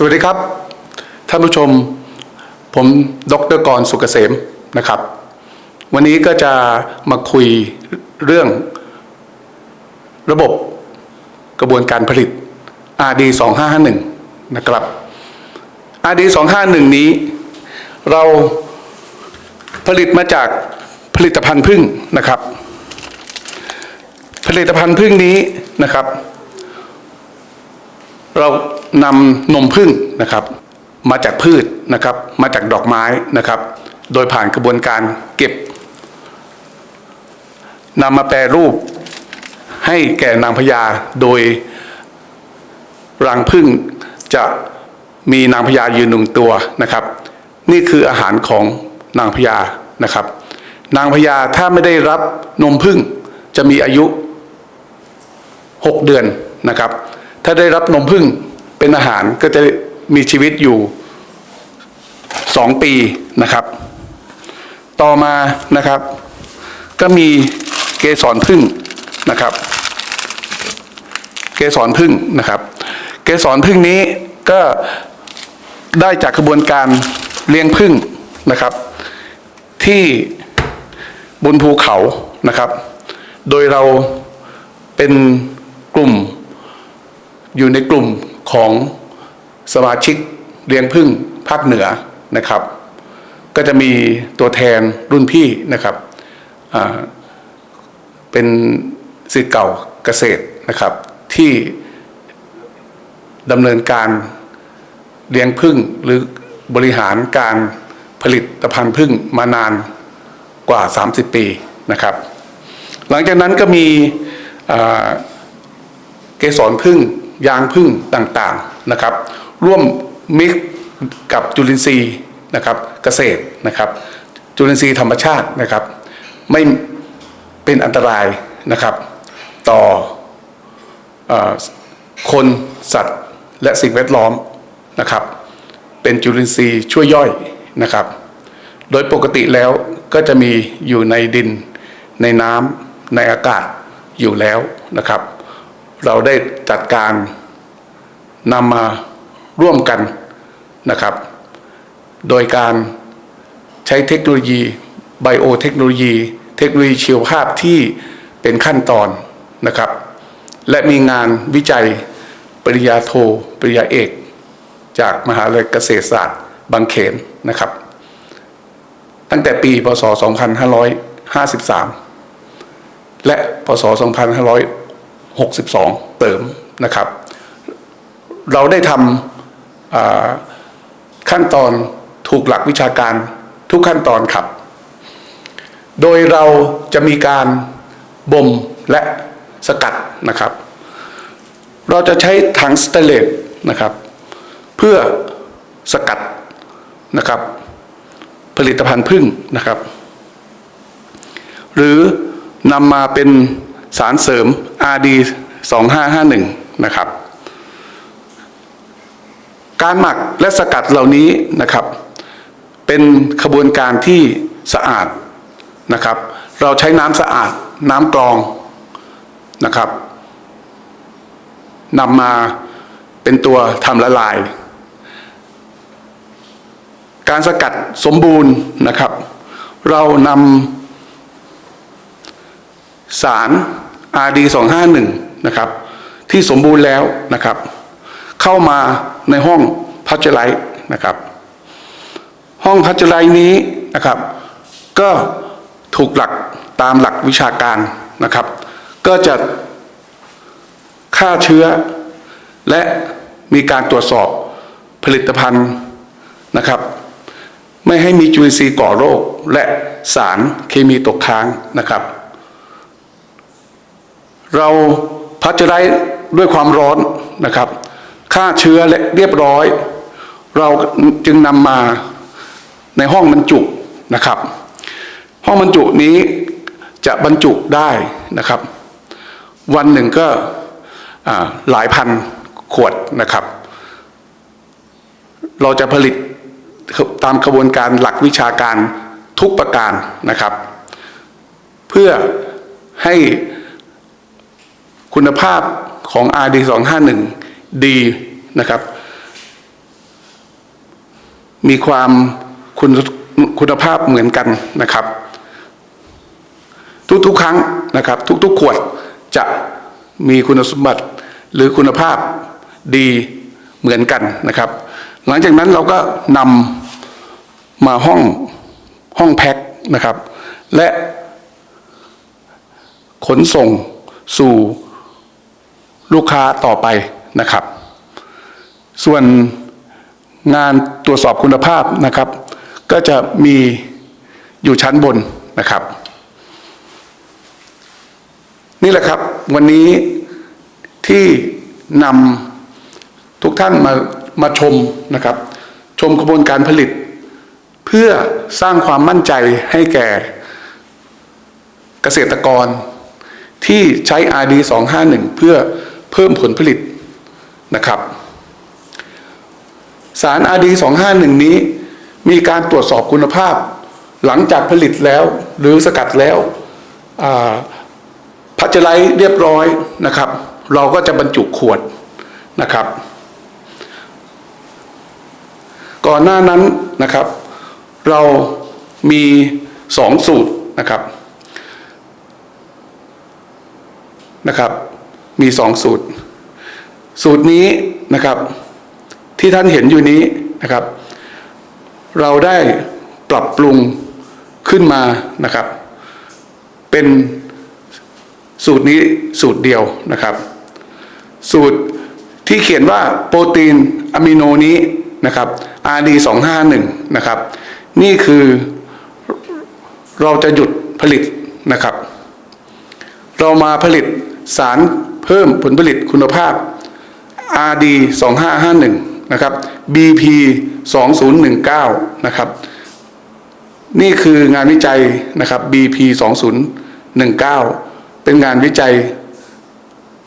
สวัสดีครับ ท่านผู้ชม ผมดรกรสุกเกษมนะครับ วันนี้ก็จะมาคุยเรื่องระบบกระบวนการผลิต RD 2551นะครับ RD 251นี้ เราผลิตมาจากผลิตภัณฑ์พึ่งนะครับ ผลิตภัณฑ์พึ่งนี้นะครับ เรา นำนมพึ่งนะครับ มาจากพืชนะครับ มาจากดอกไม้นะครับ โดยผ่านกระบวนการเก็บนำมาแปรรูปให้แก่นางพญาโดยรังพึ่งจะมีนางพญายืนหนึ่งตัวนะครับ นี่คืออาหารของนางพญานะครับ นางพญาถ้าไม่ได้รับนมพึ่งจะมีอายุ 6 เดือนนะครับ ถ้าได้รับนมผึ้ง เป็นอาหารก็จะมีชีวิตอยู่ 2 ปีนะครับ ต่อมานะครับ ก็มีเกสรพึ่งนะครับ เกสรพึ่งนะครับ เกสรพึ่งนี้ก็ได้จากกระบวนการเลี้ยงพึ่งนะครับ ที่บนภูเขานะครับ โดยเราเป็นกลุ่มอยู่ในกลุ่ม ของสมาชิกเลี้ยงพึ่งภาคเหนือนะครับ ก็จะมีตัวแทนรุ่นพี่นะครับเป็นสิทธิ์เก่าเกษตรนะครับ ที่ดำเนินการเลี้ยงพึ่งหรือบริหารการผลิตภัณฑ์พึ่งมานานกว่า 30 ปีนะครับ หลังจากนั้นก็มีเกสรพึ่ง ยางพึ่งต่างๆนะครับ ร่วมมิกกับจุลินทรีย์นะครับเกษตรนะครับ จุลินทรีย์ธรรมชาตินะครับ ไม่เป็นอันตรายนะครับ ต่ออคนสัตว์และสิ่งแวดล้อมนะครับ เป็นจุลินทรีย์ช่วยย่อยนะครับ โดยปกติแล้วก็จะมีอยู่ในดินในน้ำในอากาศอยู่แล้วนะครับ เราได้จัดการนำมาร่วมกันนะครับ โดยการใช้เทคโนโลยีไบโอเทคโนโลยี เทคโนโลยีชีวภาพที่เป็นขั้นตอนนะครับ และมีงานวิจัยปริญญาโทปริญญาเอก จากมหาวิทยาลัยเกษตรศาสตร์บางเขนนะครับ ตั้งแต่ปีพศ 2553 และพศ 25 62 เติมนะครับ เราได้ทำขั้นตอนถูกหลักวิชาการทุกขั้นตอนครับ โดยเราจะมีการบ่มและสกัดนะครับ เราจะใช้ถังสเตเลสนะครับ เพื่อสกัดนะครับ ผลิตภัณฑ์พึ่งนะครับ หรือนำมาเป็น สารเสริม RD 2551นะครับ การหมักและสกัดเหล่านี้นะครับ เป็นขบวนการที่สะอาดนะครับ เราใช้น้ำสะอาดน้ำกรองนะครับนำมาเป็นตัวทำละลาย การสกัดสมบูรณ์นะครับ เรานำ สาร RD 251นะครับที่สมบูรณ์แล้วนะครับ เข้ามาในห้องพัชไลท์นะครับ ห้องพัชไลท์นี้นะครับ ก็ถูกหลักตามหลักวิชาการนะครับ ก็จะฆ่าเชื้อ และมีการตรวจสอบผลิตภัณฑ์นะครับ ไม่ให้มีจุลินทรีย์ก่อโรคและสารเคมีตกค้างนะครับ เราพัชไรด้วยความร้อนนะครับฆ่าเชื้อและเรียบร้อย เราจึงนำมาในห้องบรรจุนะครับ ห้องบรรจุนี้จะบรรจุได้นะครับ วันหนึ่งก็หลายพันขวดนะครับ เราจะผลิตตามกระบวนการหลักวิชาการทุกประการนะครับ เพื่อให้ คุณภาพของ RD 251 ดีนะครับ มีความคุณคุณภาพเหมือนกันนะครับ ทุกๆครั้งนะครับ ทุกๆขวดจะมีคุณสมบัติหรือคุณภาพดีเหมือนกันนะครับ หลังจากนั้นเราก็นำมาห้องห้องแพ็คนะครับ และขนส่งสู่ ลูกค้าต่อไปนะครับ ส่วนงานตรวจสอบคุณภาพนะครับ ก็จะมีอยู่ชั้นบนนะครับ นี่แหละครับวันนี้ที่นำทุกท่านมามาชมนะครับ ชมกระบวนการผลิต เพื่อสร้างความมั่นใจให้แก่เกษตรกรที่ใช้ RD 251 เพื่อ พิ่มผลผลิตนะครับ สาร RD 251 นี้มีการตรวจสอบคุณภาพ หลังจากผลิตแล้วหรือสกัดแล้วพัชไลเรียบร้อยนะครับ เราก็จะบรรจุขวดนะครับ ก่อนหน้านั้นนะครับ เรามีสองสูตรนะครับนะครับ มีสองสูตร สูตรนี้นะครับ ที่ท่านเห็นอยู่นี้นะครับ เราได้ปรับปรุงขึ้นมานะครับ เป็นสูตรนี้สูตรเดียวนะครับ สูตรที่เขียนว่าโปรตีนอะมิโนนี้นะครับ RD 251 นะครับ นี่คือเราจะหยุดผลิตนะครับ เรามาผลิตสาร เพิ่มผลผลิตคุณภาพ RD 2551นะครับ BP 2019นะครับนี่คืองานวิจัยนะครับ BP 2019 เป็นงานวิจัย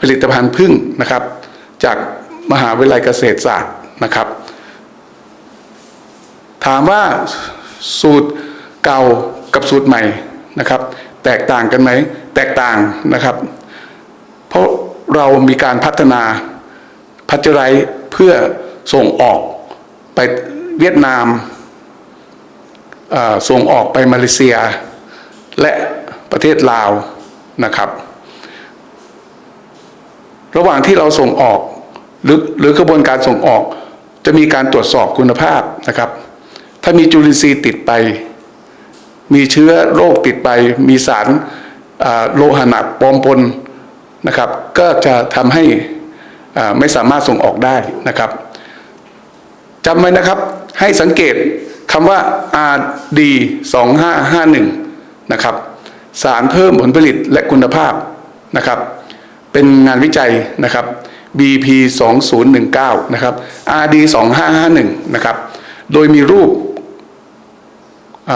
ผลิตภัณฑ์พึ่งนะครับ จากมหาวิทยาลัยเกษตรศาสตร์นะครับ ถามว่าสูตรเก่ากับสูตรใหม่นะครับ แตกต่างกันไหม แตกต่างนะครับ เพราะ เรามีการพัฒนาพัชไรเพื่อส่งออกไปเวียดนามส่งออกไปมาเลเซีย และประเทศลาวนะครับ ระหว่างที่เราส่งออกหรือหรือกระบวนการส่งออก จะมีการตรวจสอบคุณภาพนะครับ ถ้ามีจุลินทรีย์ติดไป มีเชื้อโรคติดไป มีสารโลหะหนักปอมปน นะครับ ก็จะทำให้ไม่สามารถส่งออกได้นะครับจำไว้นะครับให้สังเกตคำว่า RD 2551นะครับสารเพิ่มผลผลิตและคุณภาพนะครับ เป็นงานวิจัยนะครับ BP 2019นะครับ RD 2551นะครับ โดยมีรูปอ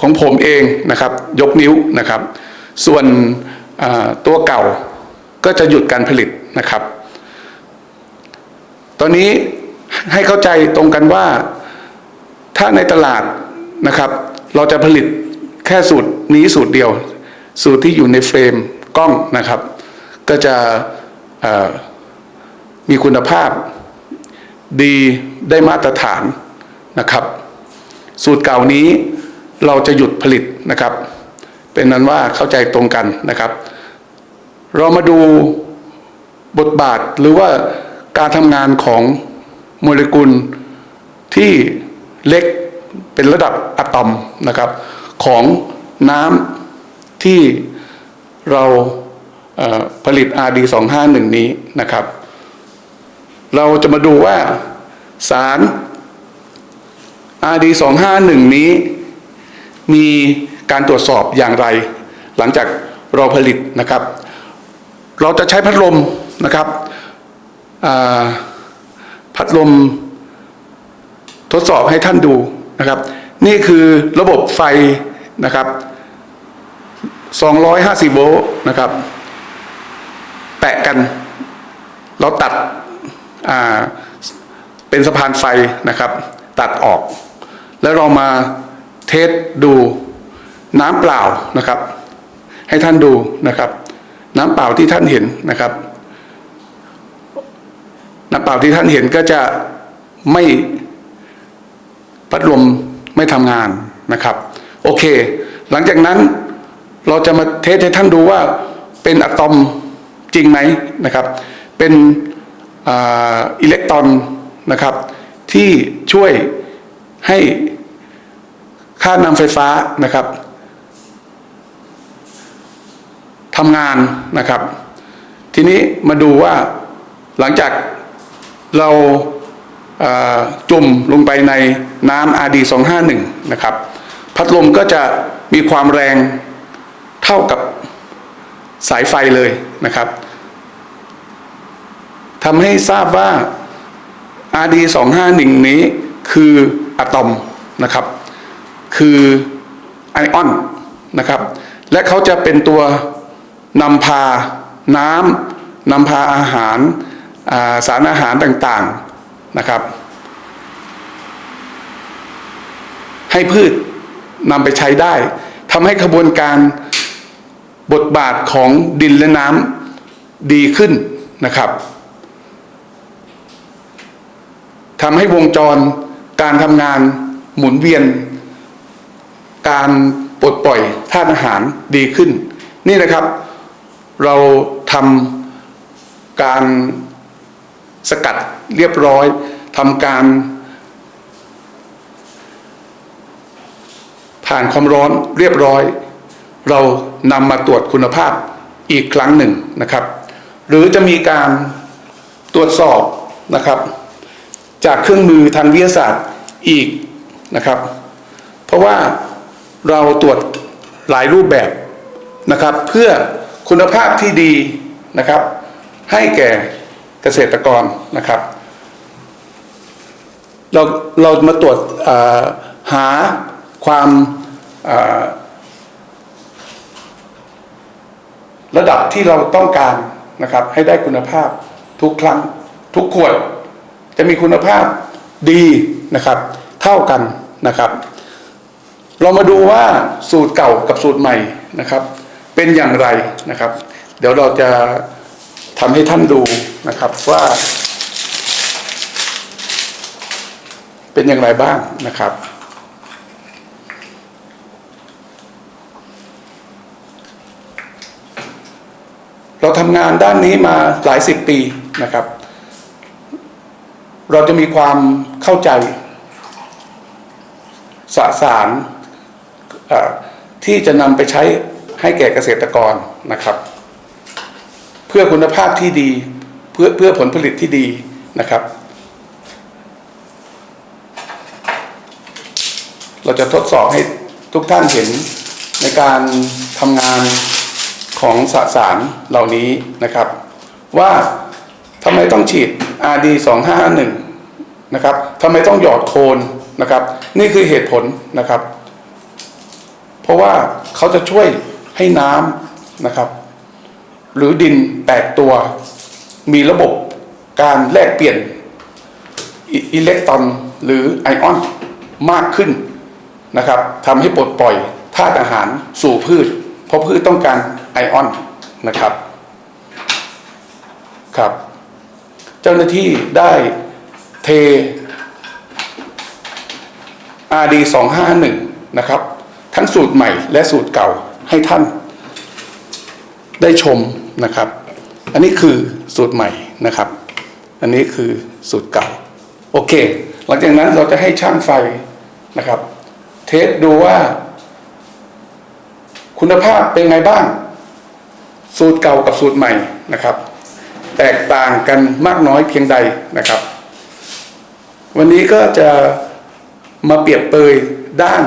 ของผมเองนะครับ ยกนิ้วนะครับ ส่วนตัวเก่า ก็จะหยุดการผลิตนะครับ ตอนนี้ให้เข้าใจตรงกันว่าถ้าในตลาดนะครับ เราจะผลิตแค่สูตรนี้สูตรเดียว สูตรที่อยู่ในเฟรมกล้องนะครับ ก็จะมีคุณภาพดีได้มาตรฐานนะครับ สูตรเก่านี้เราจะหยุดผลิตนะครับ เป็นนั้นว่าเข้าใจตรงกันนะครับ เรามาดูบทบาทหรือว่าการทำงานของโมเลกุลที่เล็กเป็นระดับอะตอมนะครับ ของน้ำที่เราเอ่อผลิต RD 251 นี้นะครับ เราจะมาดูว่าสาร RD 251 นี้มีการตรวจสอบอย่างไร หลังจากเราผลิตนะครับ เราจะใช้พัดลมนะครับพัดลมทดสอบให้ท่านดูนะครับ นี่คือระบบไฟนะครับ 250 โวลต์นะครับ แปะกัน เราตัดเป็นสะพานไฟนะครับ ตัดออก แล้วเรามาเทสดูน้ำเปล่านะครับ ให้ท่านดูนะครับ น้ำเปล่าที่ท่านเห็นนะครับ น้ำเปล่าที่ท่านเห็นก็จะไม่พัดลมไม่ทำงานนะครับ โอเค หลังจากนั้นเราจะมาเทสให้ท่านดูว่าเป็นอะตอมจริงไหมนะครับ เป็นอิเล็กตรอนนะครับ ที่ช่วยให้ค่านำไฟฟ้านะครับ ทำงานนะครับ ทีนี้มาดูว่าหลังจากเราเอ่อจุ่มลงไปในน้ำ RD 251นะครับ พัดลมก็จะมีความแรงเท่ากับสายไฟเลยนะครับทำให้ทราบว่า RD 251นี้คืออะตอมนะครับ คือไอออนนะครับ และเขาจะเป็นตัว นำพาน้ำนำพาอาหาราสารอาหารต่างๆนะครับ ให้พืชนำไปใช้ได้ทำให้ขบวนการบทบาทของดินและน้ำดีขึ้นนะครับทำให้วงจรการทำงานหมุนเวียน การปลดปล่อยธาตุอาหารดีขึ้น นี่นะครับ เราทำการสกัดเรียบร้อยทำการ ผ่านความร้อนเรียบร้อย เรานำมาตรวจคุณภาพอีกครั้งหนึ่งนะครับ หรือจะมีการตรวจสอบนะครับ จากเครื่องมือทางวิทยาศาสตร์อีกนะครับ เพราะว่าเราตรวจหลายรูปแบบนะครับ เพื่อ คุณภาพที่ดีนะครับ ให้แก่เกษตรกรนะครับ เราเรามาตรวจหาความระดับที่เราต้องการนะครับ ให้ได้คุณภาพทุกครั้งทุกขวด จะมีคุณภาพดีนะครับ เท่ากันนะครับ เรามาดูว่าสูตรเก่ากับสูตรใหม่นะครับ เป็นอย่างไรนะครับ เดี๋ยวเราจะทำให้ท่านดูนะครับว่า เป็นอย่างไรบ้างนะครับ เราทำงานด้านนี้มาหลายสิบปีนะครับ เราจะมีความเข้าใจสสารที่จะนำไปใช้ ให้แก่เกษตรกรนะครับ เพื่อคุณภาพที่ดีเพื่อเพื่อผลผลิตที่ดีนะครับ เราจะทดสอบให้ทุกท่านเห็นในการทำงานของสสารเหล่านี้นะครับ ว่าทำไมต้องฉีด RD 2 5 1นะครับทำไมต้องหยอดโคนนะครับ นี่คือเหตุผลนะครับ เพราะว่าเขาจะช่วย ให้น้ำนะครับ หรือดินแตกตัวมีระบบการแลกเปลี่ยนอิเล็กตรอนหรือไอออนมากขึ้นนะครับทำให้ปลดปล่อยธาตุอาหารสู่พืช เพราะพืชต้องการไอออนนะครับครับ เจ้าหน้าที่ได้เท RD 251นะครับ ทั้งสูตรใหม่และสูตรเก่า ให้ท่านได้ชมนะครับ อันนี้คือสูตรใหม่นะครับ อันนี้คือสูตรเก่า โอเค หลังจากนั้นเราจะให้ช่างไฟนะครับ เทสดูว่า คุณภาพเป็นไงบ้าง สูตรเก่ากับสูตรใหม่นะครับ แตกต่างกันมากน้อยเพียงใดนะครับ วันนี้ก็จะมาเปรียบเปยด้าน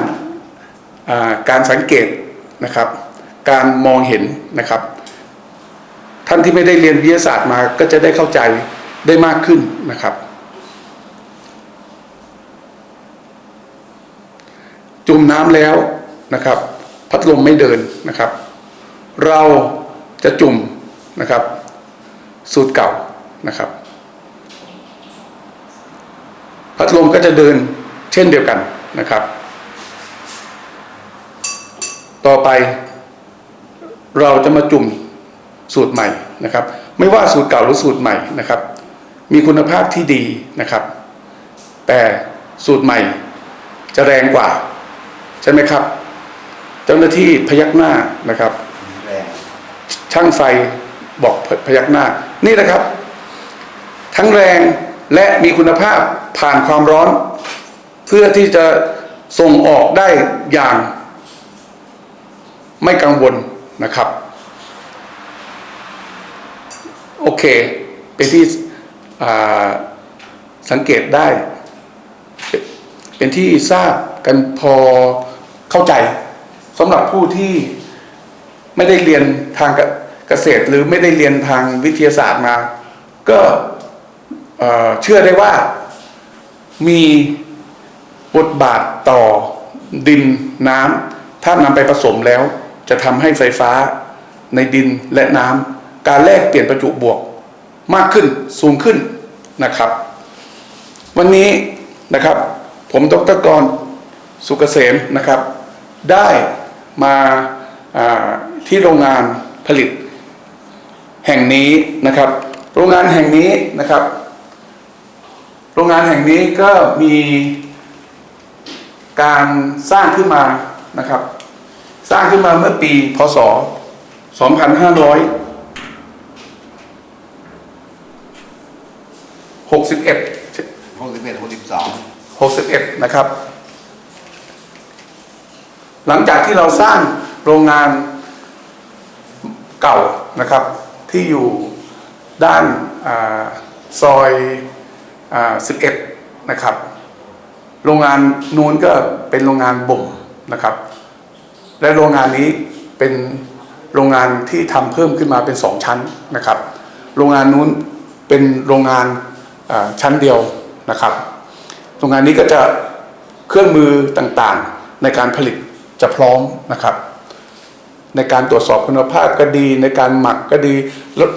าการสังเกต นะครับ การมองเห็นนะครับ ท่านที่ไม่ได้เรียนวิทยาศาสตร์มาก็จะได้เข้าใจได้มากขึ้นนะครับ จุ่มน้ำแล้วนะครับ พัดลมไม่เดินนะครับ เราจะจุ่มนะครับ สูตรเก่านะครับ พัดลมก็จะเดินเช่นเดียวกันนะครับ ต่อไป เราจะมาจุ่มสูตรใหม่นะครับ ไม่ว่าสูตรเก่าหรือสูตรใหม่นะครับ มีคุณภาพที่ดีนะครับ แต่สูตรใหม่จะแรงกว่า ใช่ไหมครับ เจ้าหน้าที่พยักหน้านะครับ ช่างไฟบอกพพยักหน้า นี่นะครับ ทั้งแรงและมีคุณภาพผ่านความร้อน เพื่อที่จะส่งออกได้อย่าง ไม่กังวลนะครับ โอเค เป็นที่สังเกตได้เป็นเป็นที่ทราบกันพอเข้าใจสำหรับผู้ที่ไม่ได้เรียนทางเกษตรหรือไม่ได้เรียนทางวิทยาศาสตร์มา ก็เชื่อได้ว่ามีบทบาทต่อดินน้ำถ้านำไปผสมแล้ว จะทำให้ไฟฟ้าในดินและน้ำการแลกเปลี่ยนประจุบวกมากขึ้นสูงขึ้นนะครับ วันนี้นะครับ ผมดรกรสุกเกษมนะครับ ได้มาาที่โรงงานผลิต แห่งนี้นะครับ โรงงานแห่งนี้นะครับ โรงงานแห่งนี้ก็มีการสร้างขึ้นมานะครับ สร้างขึ้นมาเมื่อปี พศ 2561หกสิบเอ็ดหกสิบสอง61 นะครับ หลังจากที่เราสร้างโรงงานเก่านะครับ ที่อยู่ด้านอาซอยอา11 นะครับ โรงงานนู้นก็เป็นโรงงานบ่มนะครับ และโรงงานนี้เป็นโรงงานที่ทำเพิ่มขึ้นมาเป็นสองชั้นนะครับ โรงงานนู้นเป็นโรงงานชั้นเดียวนะครับ โรงงานนี้ก็จะเครื่องมือต่างๆในการผลิตจะพร้อมนะครับ ในการตรวจสอบคุณภาพก็ดี ในการหมักก็ดีแล้ว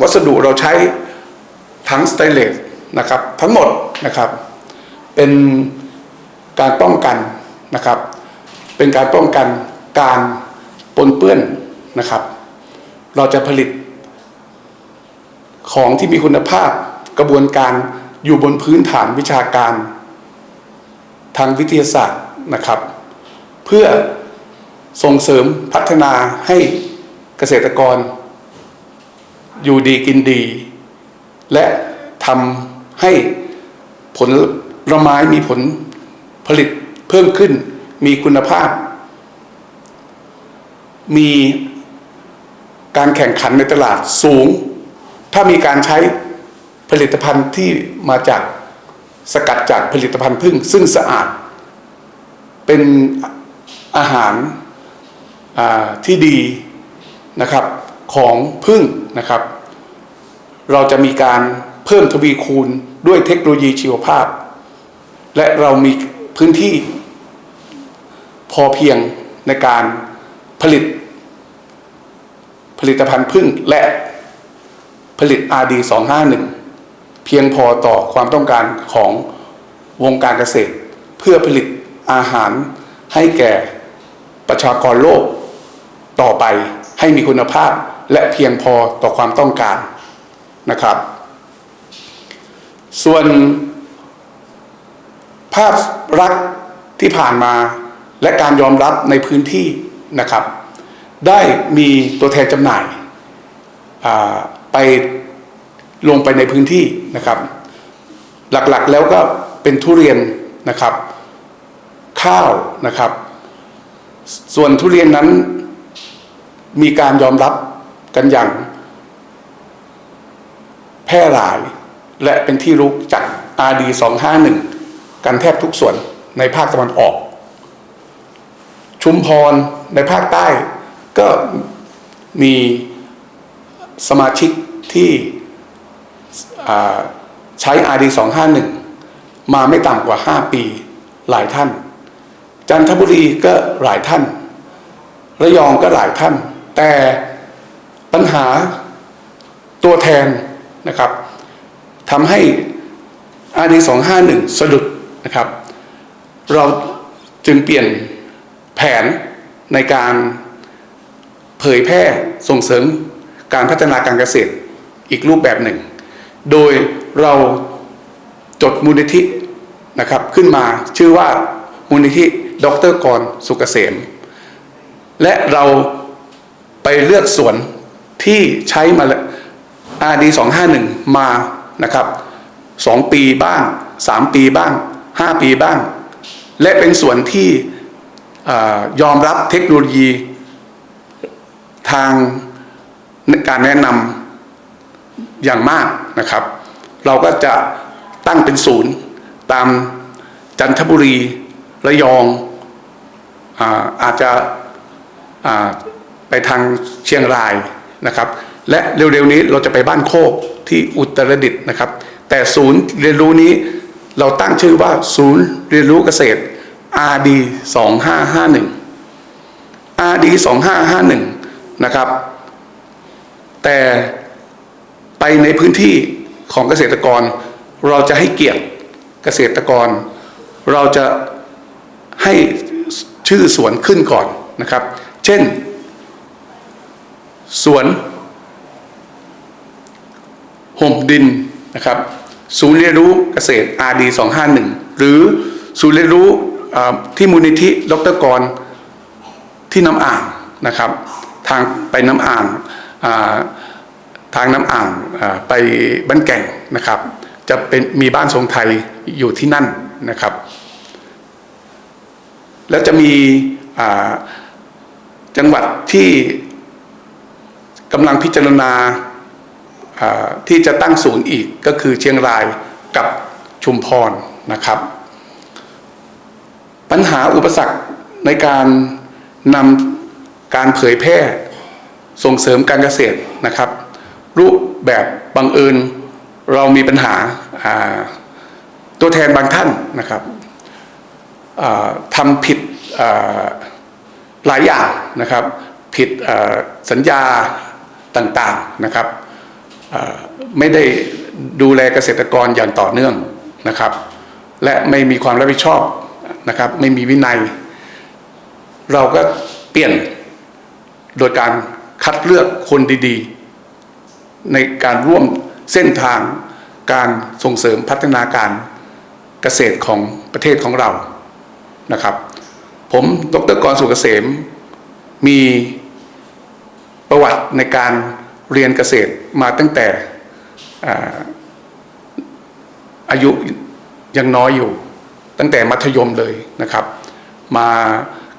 วัสดุเราใช้ทั้งสเตนเลสนะครับทั้งหมดนะครับ เป็นการป้องกันนะครับ เป็นการป้องกัน การปนเปื้อนนะครับ เราจะผลิต ของที่มีคุณภาพกระบวนการอยู่บนพื้นฐานวิชาการ ทางวิทยาศาสตร์นะครับ เพื่อส่งเสริมพัฒนาให้เกษตรกร อยู่ดีกินดี และทำให้ผลไม้มีผลผลิตเพิ่มขึ้นมีคุณภาพ มีการแข่งขันในตลาดสูง ถ้ามีการใช้ผลิตภัณฑ์ที่มาจากสกัดจากผลิตภัณฑ์พึ่ง ซึ่งสะอาด เป็นอาหาราที่ดีนะครับของพึ่งนะครับ เราจะมีการเพิ่มทวีคูณด้วยเทคโนโลยีชีวภาพ และเรามีพื้นที่พอเพียงในการผลิต ผลิตภัณฑ์พึ่งและผลิต RD 251 เพียงพอต่อความต้องการของวงการเกษตร เพื่อผลิตอาหารให้แก่ประชากรโลกต่อไปให้มีคุณภาพและเพียงพอต่อความต้องการนะครับ ส่วนภาพรักษณ์ที่ผ่านมาและการยอมรับในพื้นที่นะครับ ได้มีตัวแทนจำหน่ายาไปลงไปในพื้นที่นะครับ หลักๆแล้วก็เป็นทุเรียนนะครับ ข้าวนะครับ ส่วนทุเรียนนั้นมีการยอมรับกันอย่าง แพร่หลาย และเป็นที่รู้จัก RD 251 กันแทบทุกส่วนในภาคตะวันออก ชุมพรในภาคใต้ ก็มีสมาชิกที่อ่าใช้ RD 251 มาไม่ต่ำกว่า 5 ปีหลายท่าน จันทบุรีก็หลายท่าน ระยองก็หลายท่าน แต่ปัญหาตัวแทนนะครับทำให้ RD 251 สะดุดนะครับ เราจึงเปลี่ยนแผนในการ เผยแพร่ส่งเสริมการพัฒนาการเกษตรอีกรูปแบบหนึ่ง โดยเราจดมูลนิธินะครับขึ้นมาชื่อว่ามูลนิธิดรกรสุกเกษม และเราไปเลือกสวนที่ใช้มา RD 251มานะครับสองปีบ้างสามปีบ้างห้าปีบ้าง และเป็นสวนที่อยอมรับเทคโนโลยี ทางการแนะนำอย่างมากนะครับ เราก็จะตั้งเป็นศูนย์ตามจันทบุรีระยองอาอาจจะไปทางเชียงรายนะครับ และเร็วๆนี้เราจะไปบ้านโคกที่อุตรดิตถ์นะครับ แต่ศูนย์เรียนรู้นี้เราตั้งชื่อว่าศูนย์เรียนรู้เกษตร RD 2551 RD 2551 นะครับ แต่ไปในพื้นที่ของเกษตรกร เราจะให้เกียรติเกษตรกร เราจะให้ชื่อสวนขึ้นก่อนนะครับ เช่น สวนห่มดินนะครับ ศูนย์เรียนรู้เกษตร RD 251 หรือศูนย์เรียนรู้ที่มูลนิธิดรกรที่น้ำอ่างนะครับ ทางไปน้ำอ่างทางน้ำอ่างไปบ้านแก่งนะครับ จะเป็นมีบ้านทรงไทยอยู่ที่นั่นนะครับ แล้วจะมีจังหวัดที่กำลังพิจารณาที่จะตั้งศูนย์อีกก็คือเชียงรายกับชุมพรนะครับ ปัญหาอุปสรรคในการนำ การเผยแพร่ส่งเสริมการเกษตรนะครับ รูปแบบบังเอิญเรามีปัญหาาตัวแทนบางท่านนะครับทำผิดหลายอย่างนะครับ ผิดสัญญาต่างๆนะครับไม่ได้ดูแลเกษตรกรอย่างต่อเนื่องนะครับ และไม่มีความรับผิดชอบนะครับ ไม่มีวินัย เราก็เปลี่ยน โดยการคัดเลือกคนดีๆ ในการร่วมเส้นทางการส่งเสริมพัฒนาการเกษตรของประเทศของเรานะครับ ผมดรกรสุกเกษม มีประวัติในการเรียนเกษตรมาตั้งแต่อ่าอายุยังน้อยอยู่ ตั้งแต่มัธยมเลยนะครับ มา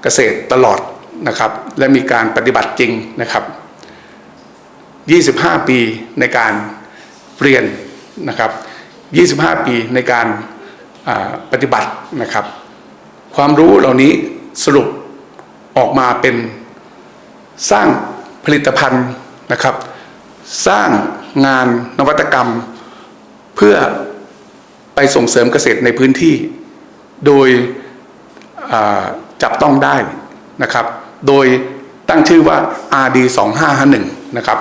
เกษตรตลอด นะครับและมีการปฏิบัติจริงนะครับ 25 ปีในการเรียนนะครับ 25 ปีในการปฏิบัตินะครับ ความรู้เหล่านี้สรุปออกมาเป็นสร้างผลิตภัณฑ์นะครับ สร้างงานนวัตกรรม เพื่อไปส่งเสริมเกษตรในพื้นที่ โดยจับต้องได้นะครับ โดยตั้งชื่อว่า RD 2551 นะครับ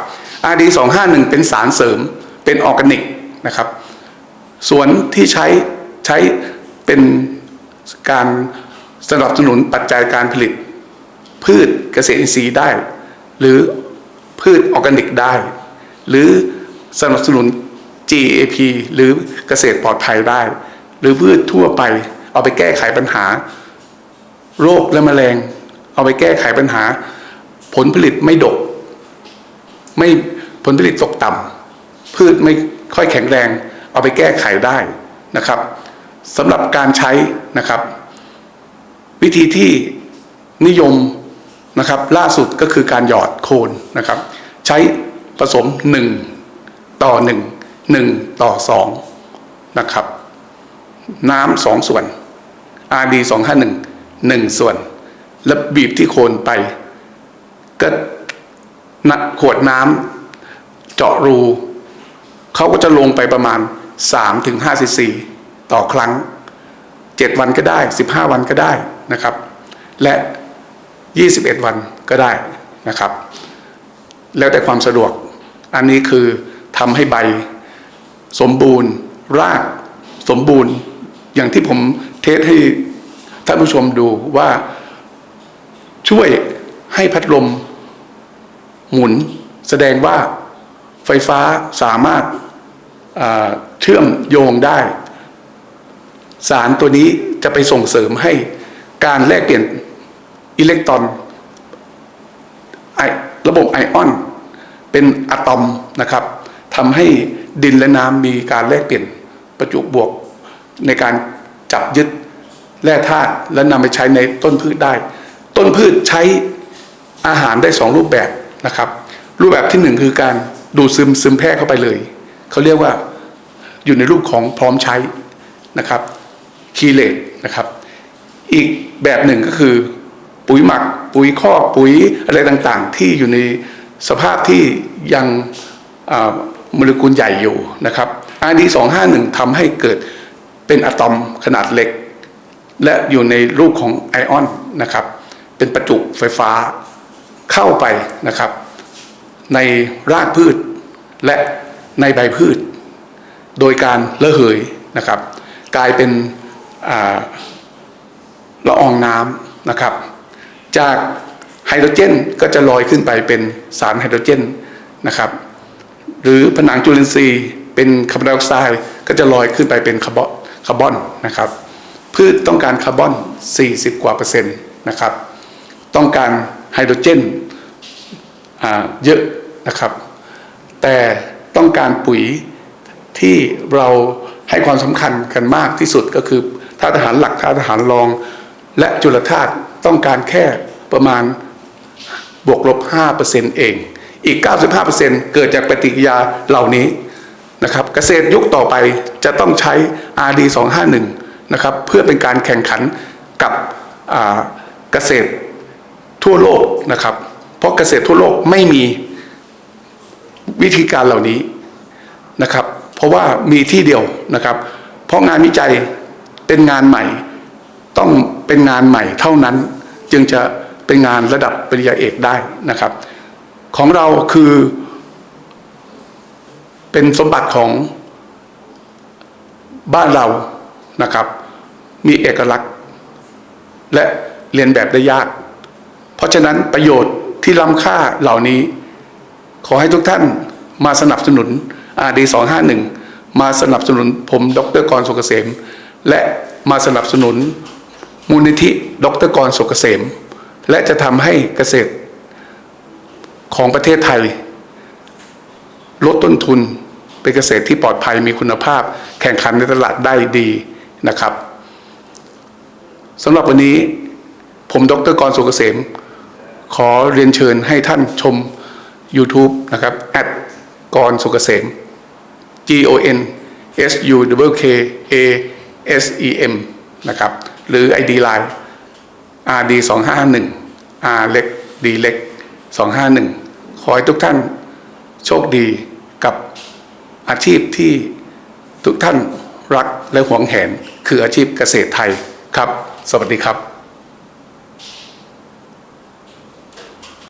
RD 251 เป็นสารเสริมเป็นออร์แกนิกนะครับ ส่วนที่ใช้ใช้เป็นการสนับสนุนปัจจัยการผลิต พืชเกษตรอินทรีย์ได้ หรือพืชออร์แกนิกได้ หรือสนับสนุน GAP หรือเกษตรปลอดภัยได้ หรือพืชทั่วไปเอาไปแก้ไขปัญหา โรคและแมลง เอาไปแก้ไขปัญหา ผลผลิตไม่ดก ไม่ผลผลิตตกต่ำพืชไม่ค่อยแข็งแรง เอาไปแก้ไขได้นะครับสำหรับการใช้นะครับ วิธีที่นิยมนะครับ ล่าสุดก็คือการหยอดโคนนะครับ ใช้ผสม 1 ต่อ 1 1 ต่อ 2 นะครับ น้ำสองส่วน RD 251 1 ส่วน แล้วบีบที่โคนไป ก็นขวดน้ำเจาะรูเขาก็จะลงไปประมาณ 3-5ซีซีต่อครั้ง 7 วันก็ได้ 15 วันก็ได้นะครับ และ 21 วันก็ได้นะครับ แล้วแต่ความสะดวก อันนี้คือทำให้ใบสมบูรณ์ รากสมบูรณ์ อย่างที่ผมเทสให้ท่านผู้ชมดูว่า ช่วยให้พัดลม หมุน แสดงว่าไฟฟ้าสามารถาเชื่อมโยงได้ สารตัวนี้จะไปส่งเสริมให้การแลกเปลี่ยนอิเล็กตรอนไอระบบไอออน เป็นอะตอมนะครับทำให้ดินและน้ำมีการแลกเปลี่ยนประจุบวกในการจับยึดแร่ธาตุและนำไปใช้ในต้นพืชได้ ต้นพืชใช้อาหารได้สองรูปแบบนะครับ รูปแบบที่หนึ่งคือการดูดซึมซึมแพร่เข้าไปเลย เขาเรียกว่าอยู่ในรูปของพร้อมใช้นะครับคีเลตนะครับ อีกแบบหนึ่งก็คือปุ๋ยหมัก ปุ๋ยคอกปุ๋ยอะไรต่างๆ ที่อยู่ในสภาพที่ยังโมเลกุลใหญ่อยู่นะครับ RD 251ทำให้เกิดเป็นอะตอมขนาดเล็ก และอยู่ในรูปของไอออนนะครับ เป็นประจุไฟฟ้าเข้าไปนะครับ ในรากพืชและในใบพืช โดยการระเหยนะครับ กลายเป็นละอองน้ำนะครับ จากไฮโดรเจนก็จะลอยขึ้นไปเป็นสารไฮโดรเจนนะครับ หรือผนังจุลินทรีย์เป็นคาร์บอนไดออกไซด์ก็จะลอยขึ้นไปเป็นคาร์บอนคาร์บอนนะครับ พืชต้องการคาร์บอน 40 กว่าเปอร์เซ็นต์นะครับ ต้องการไฮโดรเจนเยอะนะครับ แต่ต้องการปุ๋ยที่เราให้ความสำคัญกันมากที่สุดก็คือธาตุอาหารหลักธาตุอาหารรอง และจุลธาตุต้องการแค่ประมาณบวกลบ 5%เอง อีก 95%เกิดจากปฏิกิริยาเหล่านี้นะครับเกษตรยุคต่อไปจะต้องใช้ RD 251นะครับเพื่อเป็นการแข่งขันกับเกษตร ทั่วโลกนะครับ เพราะเกษตรทั่วโลกไม่มีวิธีการเหล่านี้นะครับ เพราะว่ามีที่เดียวนะครับ เพราะงานวิจัยเป็นงานใหม่ ต้องเป็นงานใหม่เท่านั้นจึงจะเป็นงานระดับปริญญาเอกได้นะครับ ของเราคือ เป็นสมบัติของบ้านเรานะครับ มีเอกลักษณ์ และเรียนแบบได้ยาก เพราะฉะนั้นประโยชน์ที่ล้ำค่าเหล่านี้ ขอให้ทุกท่านมาสนับสนุน RD 251มาสนับสนุนผมดรกรสุกเกษม และมาสนับสนุนมูลนิธิดรกรสุกเกษม และจะทำให้เกษตรของประเทศไทย ลดต้นทุนเป็นเกษตรที่ปลอดภัยมีคุณภาพ แข่งขันในตลาดได้ดีนะครับสำหรับวันนี้ผมดรกรสุกเกษม ขอเรียนเชิญให้ท่านชม YouTube นะครับ at กรสุกเกษม G O N S U W K A S E M นะครับ หรือ ID Line RD 251 R เล็ก D เล็ก 251 ขอให้ทุกท่านโชคดีกับอาชีพที่ทุกท่านรักและหวงแหน คืออาชีพเกษตรไทยครับ สวัสดีครับ